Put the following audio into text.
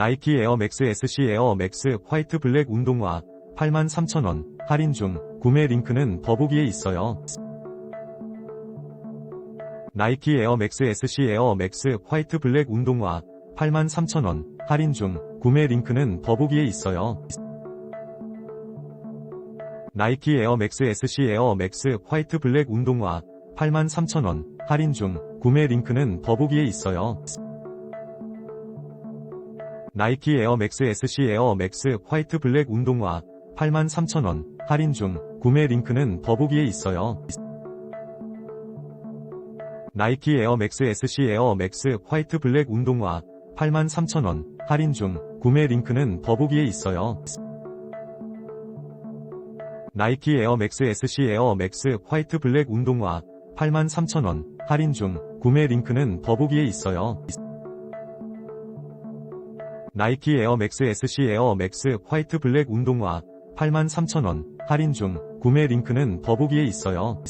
나이키 에어맥스 SC 에어맥스 화이트 블랙 운동화 83,000원 할인 중 구매 링크는 더보기에 있어요. 나이키 에어맥스 SC 에어맥스 화이트 블랙 운동화 83,000원 할인 중 구매 링크는 더보기에 있어요. 나이키 에어맥스 SC 에어맥스 화이트 블랙 운동화 83,000원 할인 중 구매 링크는 더보기에 있어요. 나이키 에어맥스 SC 에어맥스 화이트 블랙 운동화 83,000원 할인 중 구매 링크는 더보기에 있어요. 나이키 에어맥스 SC 에어맥스 화이트 블랙 운동화 83,000원 할인 중 구매 링크는 더보기에 있어요. 나이키 에어맥스 SC 에어맥스 화이트 블랙 운동화 83,000원 할인 중 구매 링크는 더보기에 있어요. 나이키 에어맥스 SC 에어맥스 화이트 블랙 운동화 83,000원 할인 중 구매 링크는 더보기에 있어요.